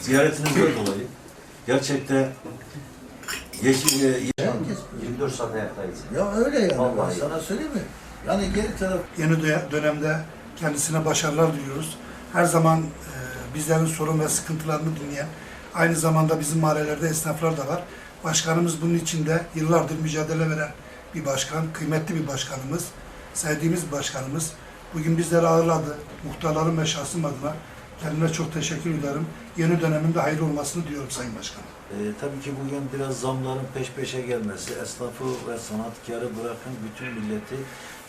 ziyaretinizden dolayı gerçekten yeşil, e, Herkes 24 saat ayaktayız. Ya öyle yani. Vallahi. Ben sana söyleyeyim mi? Yani geri taraf Yeni dö- dönemde kendisine başarılar diliyoruz. Her zaman e, bizlerin sorun ve sıkıntılarını dinleyen, aynı zamanda bizim mahallelerde esnaflar da var. Başkanımız bunun içinde yıllardır mücadele veren bir başkan, kıymetli bir başkanımız, sevdiğimiz bir başkanımız. Bugün bizleri ağırladı. Muhtarlarım ve şahsım adına kendime çok teşekkür ederim. Yeni döneminde hayırlı olmasını diliyorum Sayın Başkanım. Ee, tabii ki bugün biraz zamların peş peşe gelmesi, esnafı ve sanatkarı bırakın bütün milleti,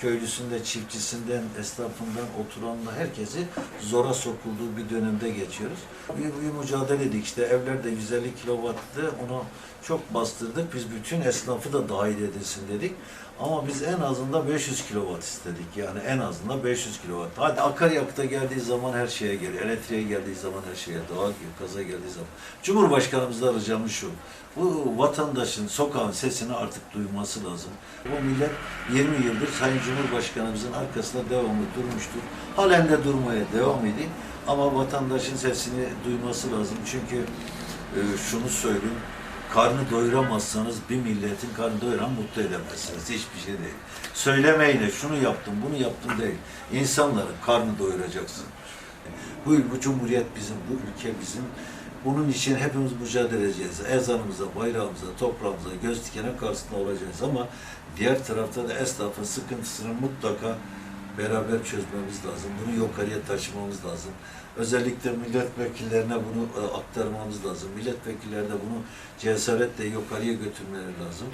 köylüsünde, çiftçisinden, esnafından, oturanla herkesi zora sokulduğu bir dönemde geçiyoruz. Bir, bir mücadele edik işte evler de 150 kilowattı, onu çok bastırdık. Biz bütün esnafı da dahil edilsin dedik. Ama biz en azından 500 kilowatt istedik yani en azından 500 kilowatt. Hadi akaryakıta geldiği zaman her şeye geliyor, elektriğe geldiği zaman her şeye, doğa gaza geldiği zaman. Cumhurbaşkanımızda ricamız şu, bu vatandaşın sokağın sesini artık duyması lazım. Bu millet 20 yıldır Sayın Cumhurbaşkanımızın arkasında devamlı durmuştur. Halen de durmaya devam edin. Ama vatandaşın sesini duyması lazım. Çünkü e, şunu söyleyeyim, karnı doyuramazsanız bir milletin karnı doyuran mutlu edemezsiniz. Hiçbir şey değil. Söylemeyle şunu yaptım, bunu yaptım değil. İnsanların karnı doyuracaksın. Bu, bu cumhuriyet bizim, bu ülke bizim. Bunun için hepimiz mücadele edeceğiz. Ezanımıza, bayrağımıza, toprağımıza, göz dikene karşısında olacağız ama diğer tarafta da esnafın sıkıntısını mutlaka beraber çözmemiz lazım. Bunu yukarıya taşımamız lazım. Özellikle milletvekillerine bunu e, aktarmamız lazım. Milletvekilleri de bunu cesaretle yukarıya götürmeleri lazım.